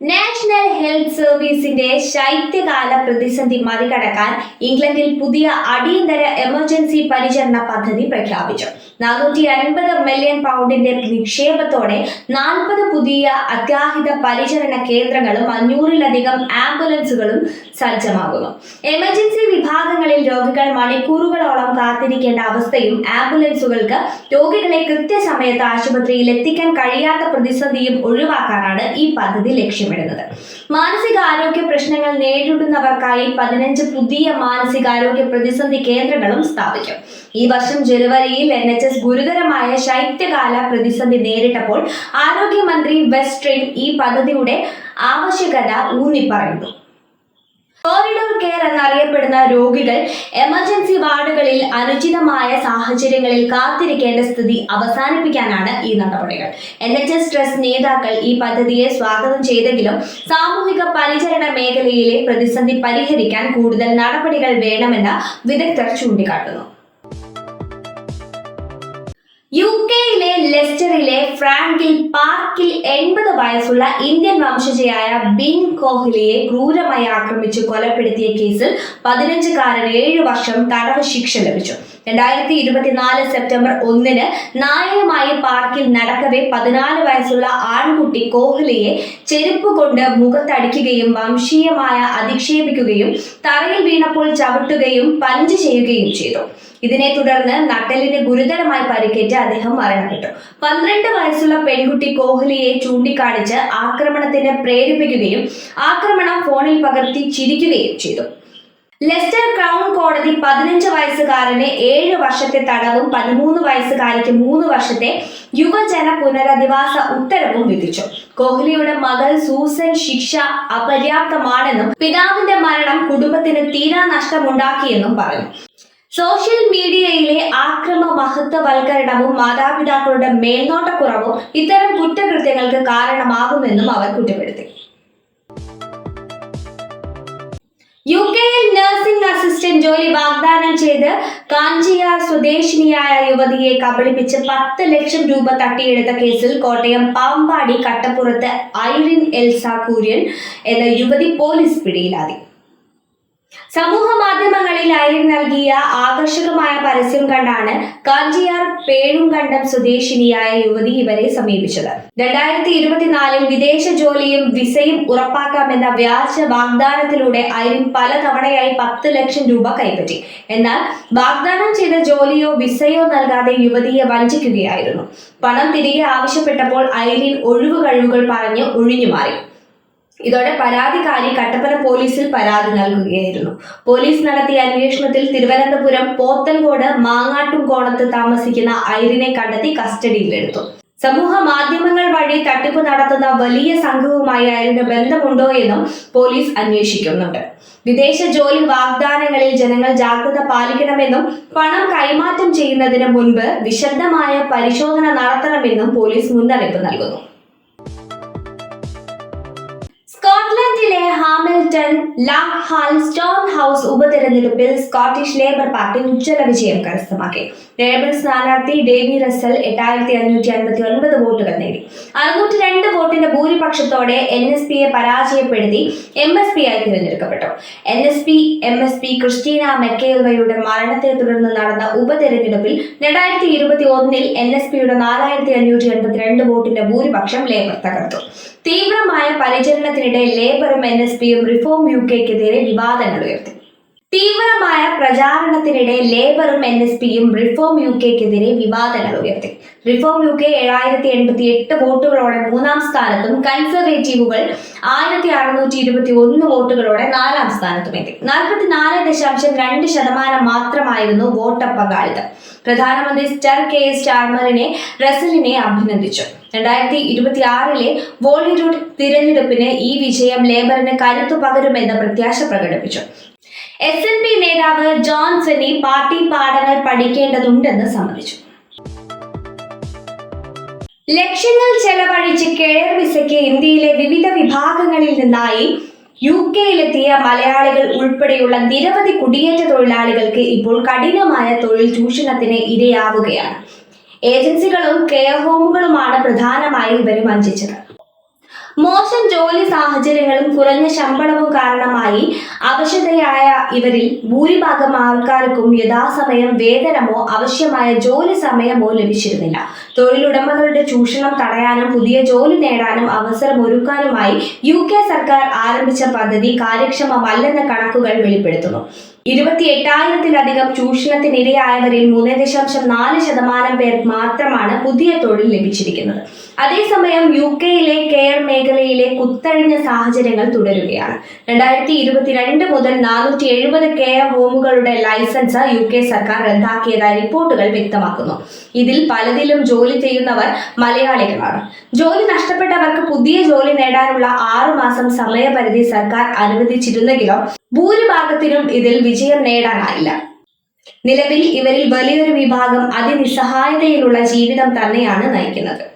National health സർവീസിന്റെ ശൈത്യകാല പ്രതിസന്ധി മറികടക്കാൻ ഇംഗ്ലണ്ടിൽ പുതിയ അടിയന്തര എമർജൻസി പരിചരണ പദ്ധതി പ്രഖ്യാപിച്ചു. നാനൂറ്റി അൻപത് മില്യൺ പൗണ്ടിന്റെ നിക്ഷേപത്തോടെ നാൽപ്പത് പുതിയ അത്യാഹിത പരിചരണ കേന്ദ്രങ്ങളും അഞ്ഞൂറിലധികം ആംബുലൻസുകളും സജ്ജമാകുന്നു. എമർജൻസി വിഭാഗങ്ങളിൽ രോഗികൾ മണിക്കൂറുകളോളം കാത്തിരിക്കേണ്ട അവസ്ഥയും ആംബുലൻസുകൾക്ക് രോഗികളെ കൃത്യസമയത്ത് ആശുപത്രിയിൽ എത്തിക്കാൻ കഴിയാത്ത പ്രതിസന്ധിയും ഒഴിവാക്കാനാണ് ഈ പദ്ധതി ലക്ഷ്യമിടുന്നത്. മാനസികാരോഗ്യ പ്രശ്നങ്ങൾ നേരിടുന്നവർക്കായി പതിനഞ്ച് പുതിയ മാനസികാരോഗ്യ പ്രതിസന്ധി കേന്ദ്രങ്ങളും സ്ഥാപിക്കും. ഈ വർഷം ജനുവരിയിൽ എൻ എച്ച് എസ് ഗുരുതരമായ ശൈത്യകാല പ്രതിസന്ധി നേരിട്ടപ്പോൾ ആരോഗ്യമന്ത്രി വെസ്ട്രിൻ ഈ പദ്ധതിയുടെ ആവശ്യകത ഊന്നിപ്പറയുന്നു. കോറിഡോർ കെയർ എന്നറിയപ്പെടുന്ന രോഗികൾ എമർജൻസി വാർഡുകളിൽ അനുചിതമായ സാഹചര്യങ്ങളിൽ കാത്തിരിക്കേണ്ട സ്ഥിതി അവസാനിപ്പിക്കാനാണ് ഈ നടപടികൾ. എൻ എച്ച് എസ് ട്രസ്റ്റ് നേതാക്കൾ ഈ പദ്ധതിയെ സ്വാഗതം ചെയ്തെങ്കിലും സാമൂഹിക പരിചരണ മേഖലയിലെ പ്രതിസന്ധി പരിഹരിക്കാൻ കൂടുതൽ നടപടികൾ വേണമെന്ന് വിദഗ്ധർ ചൂണ്ടിക്കാട്ടുന്നു. യു കെയിലെ ലെസ്റ്ററിലെ ഫ്രാങ്കിൽ പാർക്കിൽ എൺപത് വയസ്സുള്ള ഇന്ത്യൻ വംശജയായ ബിൻ കോഹ്ലിയെ ക്രൂരമായി ആക്രമിച്ച് കൊലപ്പെടുത്തിയ കേസിൽ പതിനഞ്ചുകാരന് ഏഴ് വർഷം തടവ് ശിക്ഷ ലഭിച്ചു. രണ്ടായിരത്തി ഇരുപത്തിനാല് സെപ്റ്റംബർ ഒന്നിന് നായകമായി പാർക്കിൽ നടക്കവേ പതിനാല് വയസ്സുള്ള ആൺകുട്ടി കോഹ്ലിയെ ചെരുപ്പ് കൊണ്ട് മുഖത്തടിക്കുകയും വംശീയമായ അധിക്ഷേപിക്കുകയും തറയിൽ വീണപ്പോൾ ചവിട്ടുകയും പഞ്ച് ചെയ്യുകയും ചെയ്തു. ഇതിനെ തുടർന്ന് നട്ടലിന് ഗുരുതരമായി പരിക്കേറ്റ് അദ്ദേഹം മരണപ്പെട്ടു. പന്ത്രണ്ട് വയസ്സുള്ള പെൺകുട്ടി കോഹ്ലിയെ ചൂണ്ടിക്കാണിച്ച് ആക്രമണത്തിന് പ്രേരിപ്പിക്കുകയും ആക്രമണം ഫോണിൽ പകർത്തി ചിരിക്കുകയും ചെയ്തു. ലെസ്റ്റർ ക്രൗൺ കോടതി പതിനഞ്ച് വയസ്സുകാരന് ഏഴ് വർഷത്തെ തടവും പതിമൂന്ന് വയസ്സുകാരിക്ക് മൂന്ന് വർഷത്തെ യുവജന പുനരധിവാസ ഉത്തരവും വിധിച്ചു. കോഹ്ലിയുടെ മകൾ സൂസൻ ശിക്ഷ അപര്യാപ്തമാണെന്നും പിതാവിന്റെ മരണം കുടുംബത്തിന് തീരാ നഷ്ടമുണ്ടാക്കിയെന്നും പറഞ്ഞു. സോഷ്യൽ മീഡിയയിലെ ആക്രമ മഹത്വവൽക്കരണവും മാതാപിതാക്കളുടെ മേൽനോട്ടക്കുറവും ഇത്തരം കുറ്റകൃത്യങ്ങൾക്ക് കാരണമാകുമെന്നും അവർ കുറ്റപ്പെടുത്തി. യു കെയിൽ നഴ്സിംഗ് അസിസ്റ്റന്റ് ജോലി വാഗ്ദാനം ചെയ്ത് കാഞ്ചിയാർ സ്വദേശിനിയായ യുവതിയെ കബളിപ്പിച്ച് പത്ത് ലക്ഷം രൂപ തട്ടിയെടുത്ത കേസിൽ കോട്ടയം പാമ്പാടി കട്ടപ്പുറത്ത് ഐറിൻ എൽസ കുര്യൻ എന്ന യുവതി പോലീസ് പിടിയിലാതി. സമൂഹ മാധ്യമങ്ങളിൽ ഐറിൻ നൽകിയ ആകർഷകമായ പരസ്യം കണ്ടാണ് കാഞ്ചിയാർ പേഴുംകണ്ടം സ്വദേശിനിയായ യുവതി ഇവരെ സമീപിച്ചത്. രണ്ടായിരത്തി ഇരുപത്തിനാലിൽ വിദേശ ജോലിയും വിസയും ഉറപ്പാക്കാമെന്ന വ്യാജ വാഗ്ദാനത്തിലൂടെ ഐറിൻ പലതവണയായി പത്ത് ലക്ഷം രൂപ കൈപ്പറ്റി. എന്നാൽ വാഗ്ദാനം ചെയ്ത ജോലിയോ വിസയോ നൽകാതെ യുവതിയെ വഞ്ചിക്കുകയായിരുന്നു. പണം തിരികെ ആവശ്യപ്പെട്ടപ്പോൾ ഐറിൻ ഒഴിവ് കഴിവുകൾ പറഞ്ഞ് ഒഴിഞ്ഞുമാറി. ഇതോടെ പരാതിക്കാരി കട്ടപ്പന പോലീസിൽ പരാതി നൽകുകയായിരുന്നു. പോലീസ് നടത്തിയ അന്വേഷണത്തിൽ തിരുവനന്തപുരം പോത്തൻകോട് മാങ്ങാട്ടുംകോണത്ത് താമസിക്കുന്ന ഐറിനെ കണ്ടെത്തി കസ്റ്റഡിയിലെടുത്തു. സമൂഹ മാധ്യമങ്ങൾ വഴി തട്ടിപ്പ് നടത്തുന്ന വലിയ സംഘവുമായി ഐറിന് ബന്ധമുണ്ടോ എന്നും പോലീസ് അന്വേഷിക്കുന്നുണ്ട്. വിദേശ ജോലി വാഗ്ദാനങ്ങളിൽ ജനങ്ങൾ ജാഗ്രത പാലിക്കണമെന്നും പണം കൈമാറ്റം ചെയ്യുന്നതിന് മുൻപ് വിശദമായ പരിശോധന നടത്തണമെന്നും പോലീസ് മുന്നറിയിപ്പ് നൽകുന്നു. സ്കോട്ട്ലൻഡിലെ Hamilton Larkhall Stonehouse ഉപതെരഞ്ഞെടുപ്പിൽ സ്കോട്ടിഷ് ലേബർ പാർട്ടി ഉജ്ജ്വല വിജയം കരസ്ഥമാക്കി. ലേബർ സ്ഥാനാർത്ഥി ഡേവി റസൽ എട്ടായിരത്തി അഞ്ഞൂറ്റി അൻപത്തി ഒൻപത് വോട്ടുകൾ നേടി. അറുന്നൂറ്റി രണ്ട് വോട്ടിന്റെ ഭൂരിപക്ഷത്തോടെ എൻ എസ് പിയെ പരാജയപ്പെടുത്തി എം എസ് പി ആയി തിരഞ്ഞെടുക്കപ്പെട്ടു. N S P M S P Christina മെക്കേൽവയുടെ മരണത്തെ തുടർന്ന് നടന്ന ഉപതെരഞ്ഞെടുപ്പിൽ രണ്ടായിരത്തി ഇരുപത്തി ഒന്നിൽ എൻ എസ് പിയുടെ നാലായിരത്തി അഞ്ഞൂറ്റി എൺപത്തിരണ്ട് വോട്ടിന്റെ ഭൂരിപക്ഷം ലേബർ തകർത്തു. തീവ്രമായ പരിചരണത്തിനിടെ ലേബറും എൻ എസ് പിയും റിഫോം യു കെക്കെതിരെ വിവാദങ്ങൾ ഉയർത്തി. തീവ്രമായ പ്രചാരണത്തിനിടെ ലേബറും എൻ എസ് പിയും റിഫോം യു കെക്കെതിരെ വിവാദങ്ങൾ ഉയർത്തി. റിഫോം യു കെ ഏഴായിരത്തി എൺപത്തി എട്ട് വോട്ടുകളോടെ മൂന്നാം സ്ഥാനത്തും കൺസർവേറ്റീവുകൾ ആയിരത്തി അറുന്നൂറ്റി ഇരുപത്തി ഒന്ന് വോട്ടുകളോടെ നാലാം സ്ഥാനത്തും എത്തി. നാൽപ്പത്തിനാല് ദശാംശം രണ്ട് ശതമാനം മാത്രമായിരുന്നു വോട്ട് പങ്കാളിത്തം പ്രധാനമന്ത്രി സ്റ്റർ കെ എസ് ചാർമറിനെ റസലിനെ അഭിനന്ദിച്ചു. രണ്ടായിരത്തി ഇരുപത്തി ആറിലെ വോളിവുഡ് തിരഞ്ഞെടുപ്പിന് ഈ വിജയം ലേബറിന് കരുത്തു പകരുമെന്ന് പ്രത്യാശ പ്രകടിപ്പിച്ചു. എസ് എൻ പി നേതാവ് ജോൺ സെനി പാർട്ടി പാഠങ്ങൾ പഠിക്കേണ്ടതുണ്ടെന്ന് സമ്മതിച്ചു. ലക്ഷങ്ങൾ ചെലവഴിച്ച് കെയർ വിസയ്ക്ക് ഇന്ത്യയിലെ വിവിധ വിഭാഗങ്ങളിൽ നിന്നായി യു കെയിലെത്തിയ മലയാളികൾ ഉൾപ്പെടെയുള്ള നിരവധി കുടിയേറ്റ തൊഴിലാളികൾക്ക് ഇപ്പോൾ കഠിനമായ തൊഴിൽ ചൂഷണത്തിന് ഇരയാവുകയാണ്. ഏജൻസികളും കെയർ ഹോമുകളുമാണ് പ്രധാനമായി ഇവരെ വഞ്ചിച്ചത്. മോശം ജോലി സാഹചര്യങ്ങളും കുറഞ്ഞ ശമ്പളവും കാരണമായി അവശതയായ ഇവരിൽ ഭൂരിഭാഗം ആൾക്കാർക്കും യഥാസമയം വേതനമോ ആവശ്യമായ ജോലി സമയമോ ലഭിച്ചിരുന്നില്ല. തൊഴിലുടമകളുടെ ചൂഷണം തടയാനും പുതിയ ജോലി നേടാനും അവസരം ഒരുക്കാനുമായി യു കെ സർക്കാർ ആരംഭിച്ച പദ്ധതി കാര്യക്ഷമമല്ലെന്ന കണക്കുകൾ വെളിപ്പെടുത്തുന്നു. ഇരുപത്തി എട്ടായിരത്തിലധികം ചൂഷണത്തിനിരയായവരിൽ മൂന്ന് ദശാംശം നാല് ശതമാനം പേർ മാത്രമാണ് പുതിയ തൊഴിൽ ലഭിച്ചിരിക്കുന്നത്. അതേസമയം യു കെയിലെ കെയർ മേഖലയിലെ കുത്തഴിഞ്ഞ സാഹചര്യങ്ങൾ തുടരുകയാണ്. രണ്ടായിരത്തി ഇരുപത്തിരണ്ട് മുതൽ നാനൂറ്റി എഴുപത് കെയർ ഹോമുകളുടെ ലൈസൻസ് യു കെ സർക്കാർ റദ്ദാക്കിയതായി റിപ്പോർട്ടുകൾ വ്യക്തമാക്കുന്നു. ഇതിൽ പലതിലും ജോലി ചെയ്യുന്നവർ മലയാളികളാണ്. ജോലി നഷ്ടപ്പെട്ടവർക്ക് പുതിയ ജോലി നേടാനുള്ള ആറു മാസം സമയപരിധി സർക്കാർ അനുവദിച്ചിരുന്നെങ്കിലും ഭൂരിഭാഗത്തിനും ഇതിൽ വിജയം നേടാനായില്ല. നിലവിൽ ഇവരിൽ വലിയൊരു വിഭാഗം അതിനിസ്സഹായതയിലുള്ള ജീവിതം തന്നെയാണ് നയിക്കുന്നത്.